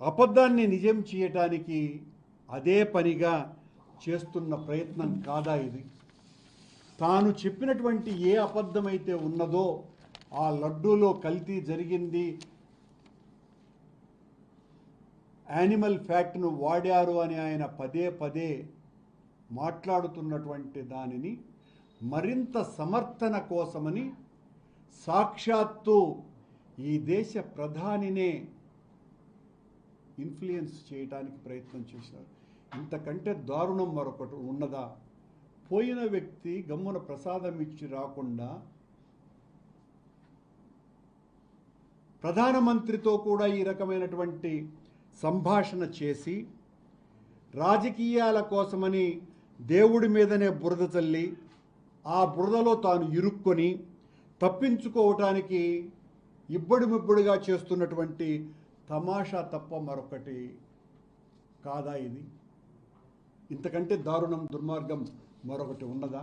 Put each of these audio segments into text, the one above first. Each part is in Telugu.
అబద్ధాన్ని నిజం చేయటానికి అదే పనిగా చేస్తున్న ప్రయత్నం కాదా ఇది? తాను చెప్పినటువంటి ఏ అబద్ధమైతే ఉన్నదో ఆ లడ్డూలో కల్తీ జరిగింది. యానిమల్ ఫ్యాక్ట్ను వాడారు అని ఆయన పదే పదే మాట్లాడుతున్నటువంటి దానిని మరింత సమర్థన కోసమని సాక్షాత్తు ఈ దేశ ప్రధానినే ఇన్ఫ్లుయెన్స్ చేయడానికి ప్రయత్నం చేశారు. ఇంతకంటే దారుణం మరొకటి ఉన్నదా? పోయిన వ్యక్తి గమ్మున ప్రసాదం ఇచ్చి రాకుండా ప్రధానమంత్రితో కూడా ఈ రకమైనటువంటి సంభాషణ చేసి రాజకీయాల కోసమని దేవుడి మీదనే బురద చల్లి ఆ బురదలో తాను ఇరుక్కొని తప్పించుకోవటానికి ఇబ్బడిముబ్బడిగా చేస్తున్నటువంటి తమాషా తప్ప మరొకటి కాదా ఇది? ఇంతకంటే దారుణం దుర్మార్గం మరొకటి ఉన్నదా?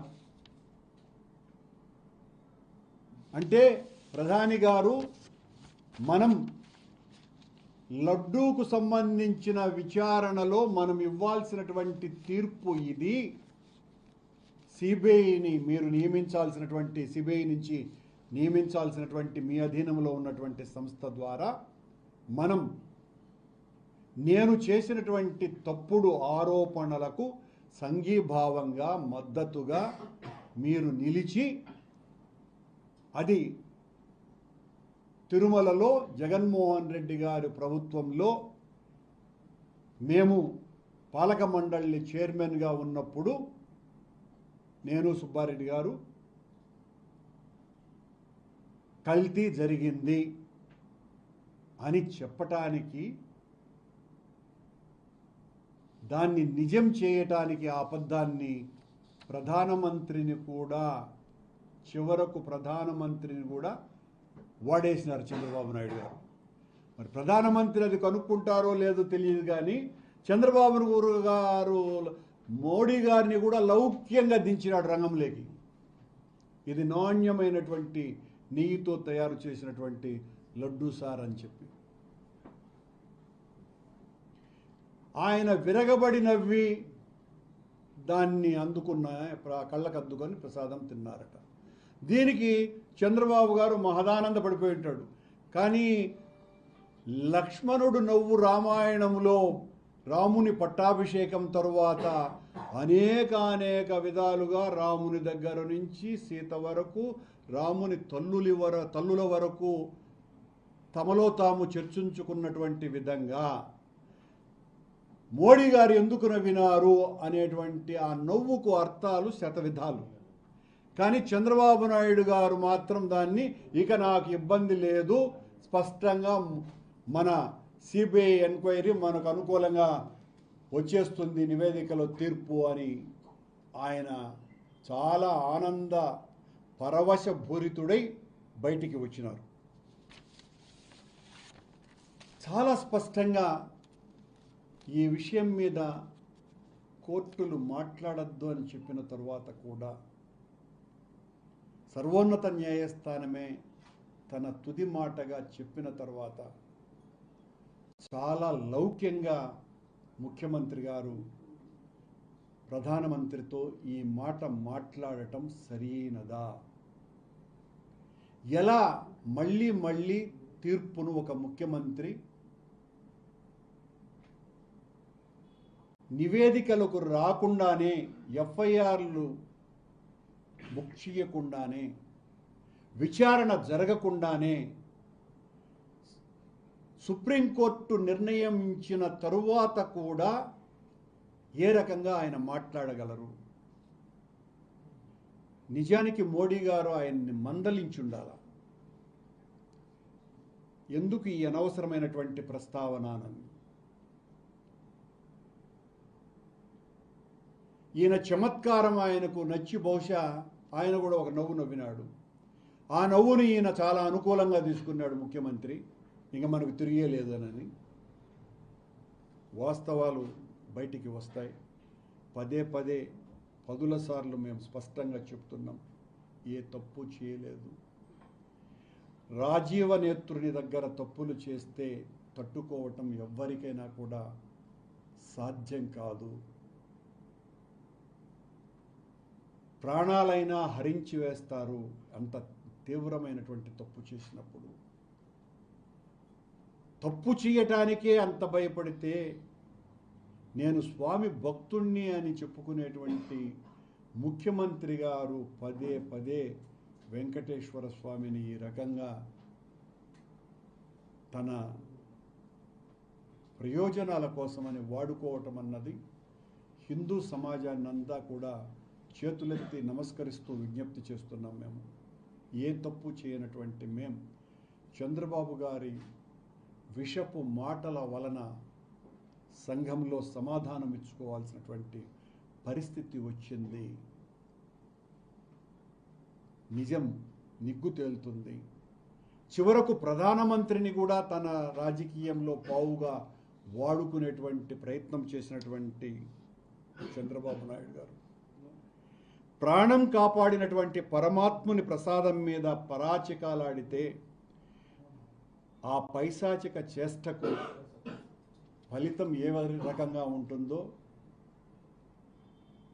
అంటే ప్రధాని గారు మనం లడ్డూకు సంబంధించిన విచారణలో మనం ఇవ్వాల్సినటువంటి తీర్పు ఇది. సిబిఐని మీరు నియమించాల్సినటువంటి సిబిఐ నుంచి నియమించాల్సినటువంటి మీ అధీనంలో ఉన్నటువంటి సంస్థ ద్వారా మనం నేను చేసినటువంటి తప్పుడు ఆరోపణలకు సంఘీభావంగా మద్దతుగా మీరు నిలిచి అది తిరుమలలో జగన్మోహన్ రెడ్డి గారి ప్రభుత్వంలో మేము పాలక మండలి చైర్మన్గా ఉన్నప్పుడు నేను సుబ్బారెడ్డి గారు కల్తీ జరిగింది. అని చెప్పటానికి దాన్ని నిజం చేయటానికి ఆ అబద్ధాన్ని ప్రధానమంత్రిని కూడా చివరకు ప్రధానమంత్రిని కూడా వాడేసినారు చంద్రబాబు నాయుడు గారు. మరి ప్రధానమంత్రి అది కనుక్కుంటారో లేదో తెలియదు కానీ చంద్రబాబు గారు మోడీ గారిని కూడా లౌక్యంగా దించినాడు రంగంలోకి. ఇది నాణ్యమైనటువంటి నెయ్యితో తయారు చేసినటువంటి లడ్డూ సార్ అని చెప్పి. ఆయన విరగబడి నవ్వి దాన్ని అందుకున్న కళ్ళకు అద్దుకొని ప్రసాదం తిన్నారట. దీనికి చంద్రబాబు గారు మహదానంద పడిపోయి ఉంటాడు కానీ లక్ష్మణుడు నవ్వు రామాయణంలో రాముని పట్టాభిషేకం తరువాత అనేక అనేక విధాలుగా రాముని దగ్గర నుంచి సీత వరకు రాముని తల్లులి వర తల్లుల వరకు తమలో తాము చర్చించుకున్నటువంటి విధంగా మోడీ గారు ఎందుకు నవ్వినారు అనేటువంటి ఆ నవ్వుకు అర్థాలు శతవిధాలు. కానీ చంద్రబాబు నాయుడు గారు మాత్రం దాన్ని ఇక నాకు ఇబ్బంది లేదు స్పష్టంగా మన సిబిఐ ఎంక్వైరీ మనకు అనుకూలంగా వచ్చేస్తుంది నివేదికలో తీర్పు అని ఆయన చాలా ఆనంద పరవశభూరితుడై బయటికి వచ్చినారు. చాలా స్పష్టంగా ఈ విషయం మీద కోర్టులు మాట్లాడద్దు అని చెప్పిన తర్వాత కూడా సర్వోన్నత న్యాయస్థానమే తన తుది మాటగా చెప్పిన తర్వాత చాలా లౌక్యంగా ముఖ్యమంత్రి గారు ప్రధానమంత్రితో ఈ మాట మాట్లాడటం సరైనదా? ఎలా మళ్ళీ మళ్ళీ తీర్పును ఒక ముఖ్యమంత్రి నివేదికలకు రాకుండానే ఎఫ్ఐఆర్లు బుక్ చేయకుండానే విచారణ జరగకుండానే సుప్రీంకోర్టు నిర్ణయించిన తరువాత కూడా ఏ రకంగా ఆయన మాట్లాడగలరు? నిజానికి మోడీ గారు ఆయన్ని మందలించుండాల? ఎందుకు ఈ అనవసరమైనటువంటి ప్రస్తావన అని ఈయన చమత్కారం ఆయనకు నచ్చి బహుశా ఆయన కూడా ఒక నవ్వు నవ్వినాడు. ఆ నవ్వుని ఈయన చాలా అనుకూలంగా తీసుకున్నాడు ముఖ్యమంత్రి. ఇంకా మనకు తిరిగే లేదనని. వాస్తవాలు బయటికి వస్తాయి. పదే పదే పదుల సార్లు మేము స్పష్టంగా చెప్తున్నాం. ఏ తప్పు చేయలేదు. రాజీవ నేత్రుని దగ్గర తప్పులు చేస్తే తట్టుకోవటం ఎవ్వరికైనా కూడా సాధ్యం కాదు. ప్రాణాలైనా హరించి వేస్తారు అంత తీవ్రమైనటువంటి తప్పు చేసినప్పుడు. తప్పు చేయటానికే అంత భయపడితే నేను స్వామి భక్తుణ్ణి అని చెప్పుకునేటువంటి ముఖ్యమంత్రి గారు పదే పదే వెంకటేశ్వర స్వామిని ఈ రకంగా తన ప్రయోజనాల కోసమని వాడుకోవటం అన్నది హిందూ సమాజాన్ని అంతా కూడా చేతులెత్తి నమస్కరిస్తూ విజ్ఞప్తి చేస్తున్నాం మేము. ఏ తప్పు చేయనటువంటి మేం చంద్రబాబు గారి విషపు మాటల వలన సంఘంలో సమాధానం ఇచ్చుకోవాల్సినటువంటి పరిస్థితి వచ్చింది. నిజం నిగ్గు తేలుతుంది. చివరకు ప్రధానమంత్రిని కూడా తన రాజకీయంలో పావుగా వాడుకునేటువంటి ప్రయత్నం చేసినటువంటి చంద్రబాబు నాయుడు గారు. ప్రాణం కాపాడినటువంటి పరమాత్ముని ప్రసాదం మీద పరాచికాలాడితే ఆ పైశాచిక చేష్టకు ఫలితం ఏ రకంగా ఉంటుందో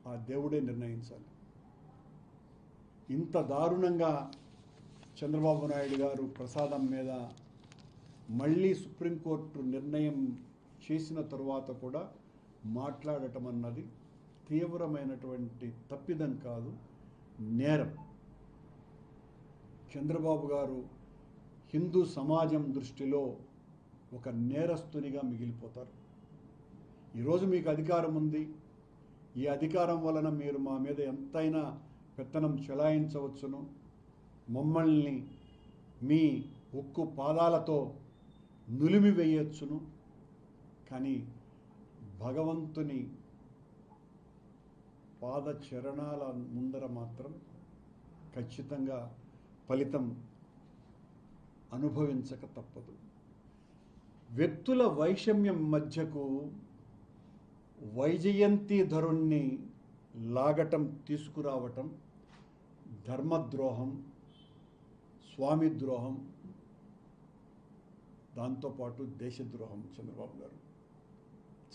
ఆ దేవుడే నిర్ణయించాలి. ఇంత దారుణంగా చంద్రబాబు నాయుడు గారు ప్రసాదం మీద మళ్ళీ సుప్రీంకోర్టు నిర్ణయం చేసిన తరువాత కూడా మాట్లాడటం అన్నది తీవ్రమైనటువంటి తప్పిదం కాదు నేరం. చంద్రబాబు గారు హిందూ సమాజం దృష్టిలో ఒక నేరస్తునిగా మిగిలిపోతారు. ఈరోజు మీకు అధికారం ఉంది. ఈ అధికారం వలన మీరు మా మీద ఎంతైనా పెత్తనం చెలాయించవచ్చును. మమ్మల్ని మీ ఉక్కు పాదాలతో నులిమి వేయొచ్చును. కానీ భగవంతుని పాద చరణాల ముందర మాత్రం ఖచ్చితంగా ఫలితం అనుభవించక తప్పదు. వ్యక్తుల వైషమ్యం మధ్యకు వైజయంతి ధరుణ్ణి లాగటం తీసుకురావటం ధర్మద్రోహం స్వామి ద్రోహం దాంతోపాటు దేశద్రోహం చంద్రబాబు గారు.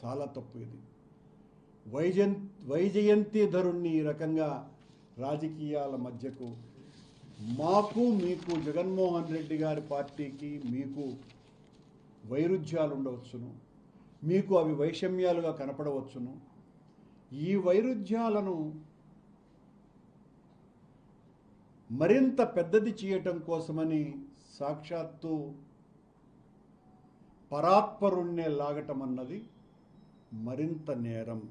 చాలా తప్పు ఇది. వైజయం వైజయంతిధరుణ్ణి ఈ రకంగా రాజకీయాల మధ్యకు మాకు మీకు జగన్మోహన్ రెడ్డి గారి పార్టీకి మీకు వైరుధ్యాలు ఉండవచ్చును. మీకు అవి వైషమ్యాలుగా కనపడవచ్చును. ఈ వైరుధ్యాలను మరింత పెద్దది చేయటం కోసమని సాక్షాత్తు పరాత్పరుణ్ణే లాగటం అన్నది మరింత నేరం.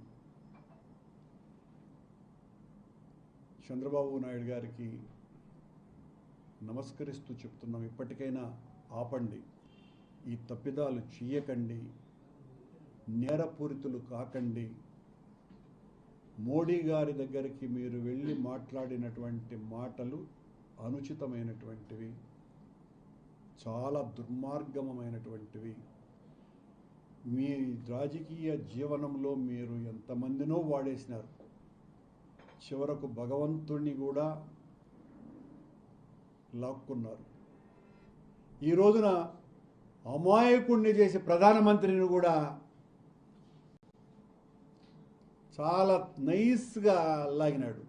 చంద్రబాబు నాయుడు గారికి నమస్కరిస్తూ చెప్తున్నాం. ఇప్పటికైనా ఆపండి. ఈ తప్పిదాలు చేయకండి. నేరపూరితులు కాకండి. మోడీ గారి దగ్గరికి మీరు వెళ్ళి మాట్లాడినటువంటి మాటలు అనుచితమైనటువంటివి చాలా దుర్మార్గమైనటువంటివి. మీ రాజకీయ జీవనంలో మీరు ఎంతమందినో వాడేసినారు. చివరకు భగవంతుణ్ణి కూడా లాక్కున్నారు. ఈ రోజున అమాయకుణ్ణి చేసి ప్రధానమంత్రిని కూడా చాలా నైస్గా లాగినాడు.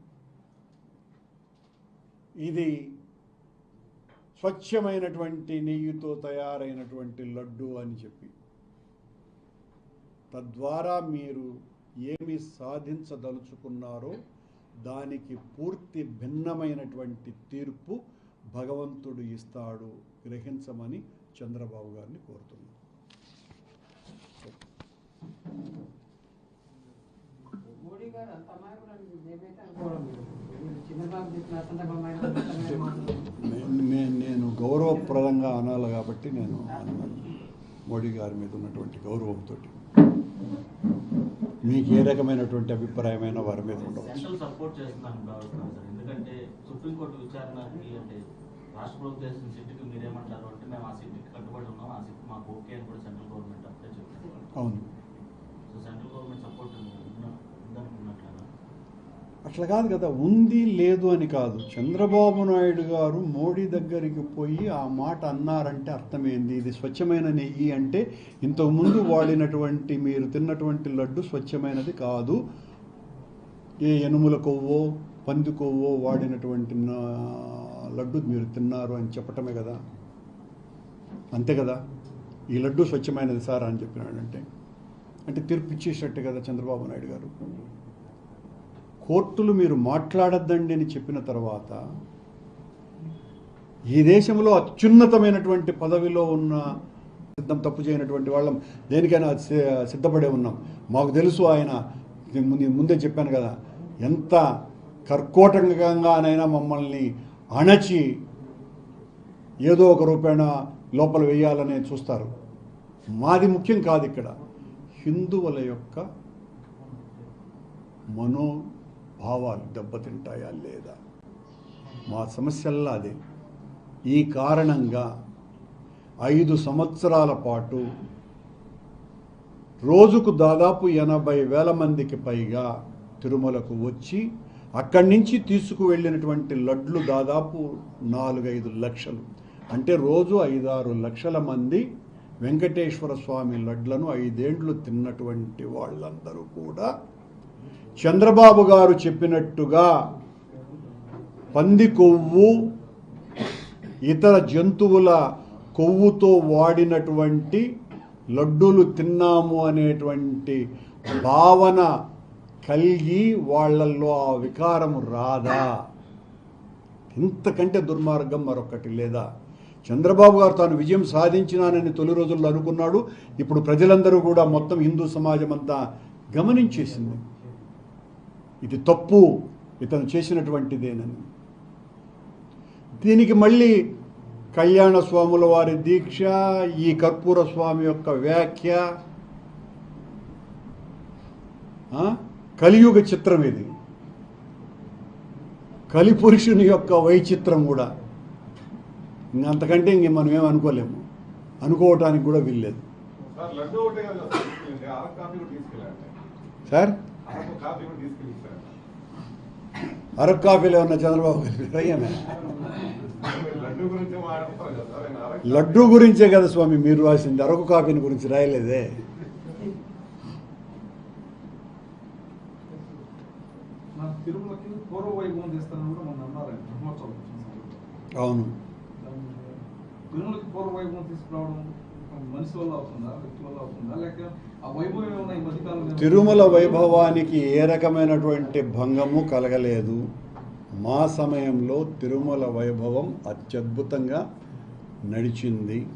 ఇది స్వచ్ఛమైనటువంటి నెయ్యితో తయారైనటువంటి లడ్డు అని చెప్పి. తద్వారా మీరు ఏమి సాధించదలుచుకున్నారో దానికి పూర్తి భిన్నమైనటువంటి తీర్పు భగవంతుడు ఇస్తాడు గ్రహించమని చంద్రబాబు గారిని కోరుతున్నాను మోడీ గారు అంత అమాయకులని మేమైతే అనుకోవడం చంద్రబాబు చెప్పిన నేను గౌరవప్రదంగా అనాలి కాబట్టి నేను మోడీ గారి మీద ఉన్నటువంటి గౌరవంతో మీకు ఏ రకమైనటువంటి అభిప్రాయమైన వారి మీద ఉండవచ్చు. సెంట్రల్ సపోర్ట్ చేస్తున్నాను ఎందుకంటే సుప్రీంకోర్టు విచారణకి అంటే రాష్ట్ర ప్రభుత్వం చేసిన సిట్కి మీరేమంటారు అంటే మేము ఆ సిట్కి కట్టుబడి ఉన్నాం ఆ సిట్ మాకు ఓకే అని కూడా సెంట్రల్ గవర్నమెంట్ అప్పుడే అవును సో సెంట్రల్ గవర్నమెంట్ సపోర్ట్ ఉందనుకున్నట్లేదా అట్లా కాదు కదా ఉంది లేదు అని కాదు. చంద్రబాబు నాయుడు గారు మోడీ దగ్గరికి పోయి ఆ మాట అన్నారంటే అర్థమైంది. ఇది స్వచ్ఛమైన నెయ్యి అంటే ఇంతకుముందు వాడినటువంటి మీరు తిన్నటువంటి లడ్డు స్వచ్ఛమైనది కాదు. ఏ ఎనుముల కొవ్వో పంది కొవ్వో వాడినటువంటి లడ్డు మీరు తిన్నారు అని చెప్పటమే కదా. అంతే కదా. ఈ లడ్డు స్వచ్ఛమైనది సార్ అని చెప్పినాడంటే. అంటే తీర్పు ఇచ్చేసినట్టే కదా చంద్రబాబు నాయుడు గారు. కోర్టులు మీరు మాట్లాడద్దండి అని చెప్పిన తర్వాత ఈ దేశంలో అత్యున్నతమైనటువంటి పదవిలో ఉన్న సిద్ధం తప్పు చేయనటువంటి వాళ్ళం దేనికైనా సి- సిద్ధపడే ఉన్నాం. మాకు తెలుసు ఆయన ముందు- ముందే చెప్పాను కదా ఎంత కర్కోటకంగానైనా మమ్మల్ని అణచి ఏదో ఒక రూపేణ లోపల వేయాలని చూస్తారు. మాది ముఖ్యం కాదు ఇక్కడ. హిందువుల యొక్క మనో భావాలు దెబ్బతింటాయా లేదా? మా సమస్యల్లా అదే. ఈ కారణంగా ఐదు సంవత్సరాల పాటు రోజుకు దాదాపు ఎనభై వేల మందికి పైగా తిరుమలకు వచ్చి అక్కడి నుంచి తీసుకువెళ్ళినటువంటి లడ్లు దాదాపు నాలుగైదు లక్షలు. అంటే రోజు ఐదారు లక్షల మంది వెంకటేశ్వర స్వామి లడ్లను ఐదేండ్లు తిన్నటువంటి వాళ్ళందరూ కూడా చంద్రబాబు గారు చెప్పినట్టుగా పంది కొవ్వు ఇతర జంతువుల కొవ్వుతో వాడినటువంటి లడ్డూలు తిన్నాము అనేటువంటి భావన కలిగి వాళ్ళల్లో ఆ వికారం రాదా? ఇంతకంటే దుర్మార్గం మరొకటి లేదా? చంద్రబాబు గారు తాను విజయం సాధించినానని తొలి రోజుల్లో అనుకున్నాడు. ఇప్పుడు ప్రజలందరూ కూడా మొత్తం హిందూ సమాజం అంతా గమనించేసింది. ఇది తప్పు ఇతను చేసినటువంటిదేనని. దీనికి మళ్ళీ కళ్యాణ స్వాముల వారి దీక్ష ఈ కర్పూర స్వామి యొక్క వ్యాఖ్య? కలియుగ చిత్రం ఇది. కలిపురుషుని యొక్క వైచిత్రం కూడా. ఇంక అంతకంటే ఇంక మనం ఏం అనుకోలేము. అనుకోవటానికి కూడా వీల్లేదు. సార్ అరకు కాఫీలో ఉన్న చంద్రబాబు మీరు లడ్డు గురించి కదా స్వామి మీరు రాసింది. అరకు కాఫీని గురించి రాయలేదే. అవును. తిరుమల వైభవానికి ఏ రకమైనటువంటి భంగము కలగలేదు. మా సమయంలో తిరుమల వైభవం అత్యద్భుతంగా నడిచింది.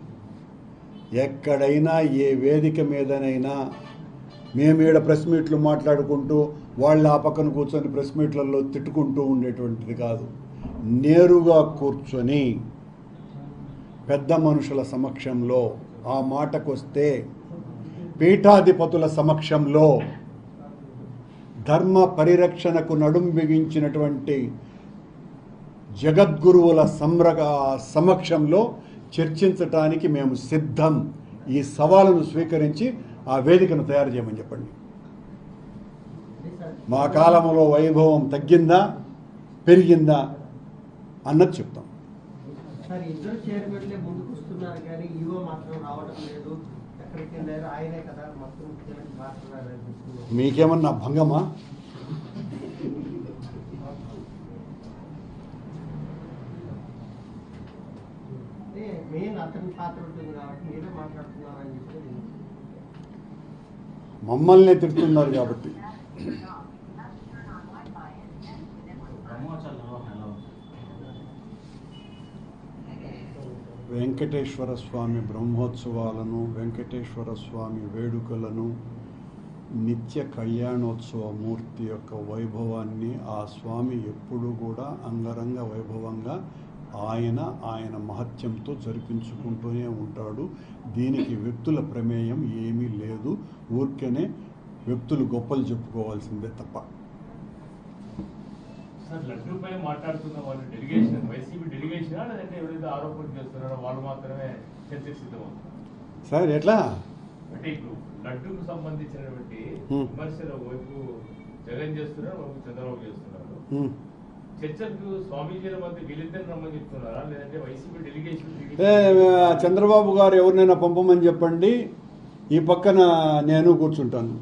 ఎక్కడైనా ఏ వేదిక మీదనైనా మేము ఈడ ప్రెస్ మీట్లు మాట్లాడుకుంటూ వాళ్ళు ఆ పక్కన కూర్చొని ప్రెస్ మీట్లలో తిట్టుకుంటూ ఉండేటువంటిది కాదు. నేరుగా కూర్చొని పెద్ద మనుషుల సమక్షంలో ఆ మాటకొస్తే పీఠాధిపతుల సమక్షంలో ధర్మ పరిరక్షణకు నడుం బిగించినటువంటి జగద్గురువుల సంర సమక్షంలో చర్చించటానికి మేము సిద్ధం. ఈ సవాలును స్వీకరించి ఆ వేదికను తయారు చేయమని చెప్పండి. మా కాలంలో వైభవం తగ్గిందా పెరిగిందా అన్నది చెప్తాం. సార్ ఇద్దరు చైర్మన్లే ముందుకు వస్తున్నారు కానీ ఈవో మాత్రం రావడం లేదు. ఎక్కడికి వెళ్ళారు? ఆయనే కదా మొత్తం ముఖ్యమంత్రి మాట్లాడారు అనిపిస్తుంది మీకేమన్నా భంగమా? అంటే మెయిన్ అతని పాత్ర ఉంటుంది కాబట్టి మీరే మాట్లాడుతున్నారని చెప్పి మమ్మల్ని తిడుతున్నారు కాబట్టి బ్రహ్మోత్సవాల నిర్వహణ ఎలా ఉంది వెంకటేశ్వర స్వామి బ్రహ్మోత్సవాలను వెంకటేశ్వర స్వామి వేడుకలను నిత్య కళ్యాణోత్సవ మూర్తి యొక్క వైభవాన్ని ఆ స్వామి ఎప్పుడూ కూడా అంగరంగ వైభవంగా ఆయన ఆయన మహత్యంతో జరిపించుకుంటూనే ఉంటాడు. దీనికి వ్యక్తుల ప్రమేయం ఏమీ లేదు. ఊరికనే వ్యక్తులు గొప్పలు చెప్పుకోవాల్సిందే తప్ప. సార్ లడ్డు పై మాట్లాడుతున్న వాళ్ళు డెలిగేషన్ వైసీపీ డెలిగేషన్ లేదంటే ఎవరైతే ఆరోపణలు చేస్తున్నారో వాళ్ళు మాత్రమే చర్చకు సిద్ధమవుతున్నారు సార్ ఎట్లా? అంటే ఇప్పుడు లడ్డుకు సంబంధించినటువంటి. విమర్శలు వైపు జగన్ చేస్తున్నారు వైపు చంద్రబాబు చేస్తున్నారు. ఉమ్. చర్చలకు స్వామీజీల మధ్య వీళ్ళిద్దరు రమ్మని చెప్తున్నారా? లేదంటే వైసీపీ డెలిగేషన్ చంద్రబాబు గారు ఎవరినైనా పంపమని చెప్పండి. ఈ పక్కన నేను కూర్చుంటాను.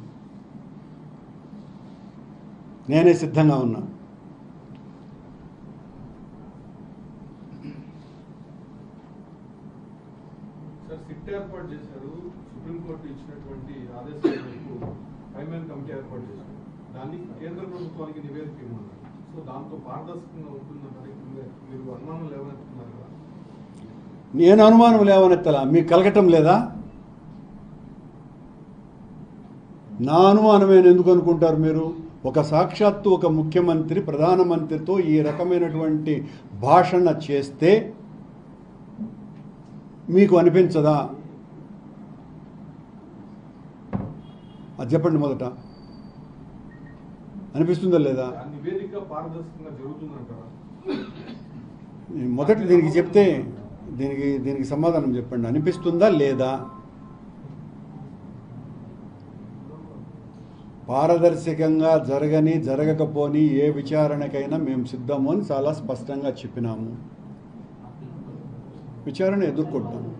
నేనే సిద్ధంగా ఉన్నా సార్ సిట్ ఏర్పాటు చేశారు. సుప్రీంకోర్టు ఇచ్చినటువంటి ఆదేశాల మేరకు ఫైవ్మెన్ కమిటీ ఏర్పాటు చేశారు. దాన్ని కేంద్ర ప్రభుత్వానికి నివేదిక ఇవ్వమన్నారు. సో దాంతో పారదర్శకంగా ఉంటుందని మీరు- మీరు అనుమానం లేవనెత్తున్నారు కదా? నేను అనుమానం లేవనెత్తలా? మీకు కలగటం లేదా? నా అనుమానమే ఎందుకు అనుకుంటారు మీరు? ఒక సాక్షాత్తు ఒక ముఖ్యమంత్రి ప్రధానమంత్రితో ఈ రకమైనటువంటి భాషణ చేస్తే మీకు అనిపించదా? అది చెప్పండి మొదట. అనిపిస్తుందా లేదా? మొదట దీనికి చెప్తే దీనికి దీనికి సమాధానం చెప్పండి. అనిపిస్తుందా లేదా? పారదర్శకంగా జరగని జరగకపోని ఏ విచారణకైనా మేము సిద్ధము అని చాలా స్పష్టంగా చెప్పినాము. విచారణ ఎదుర్కొంటాము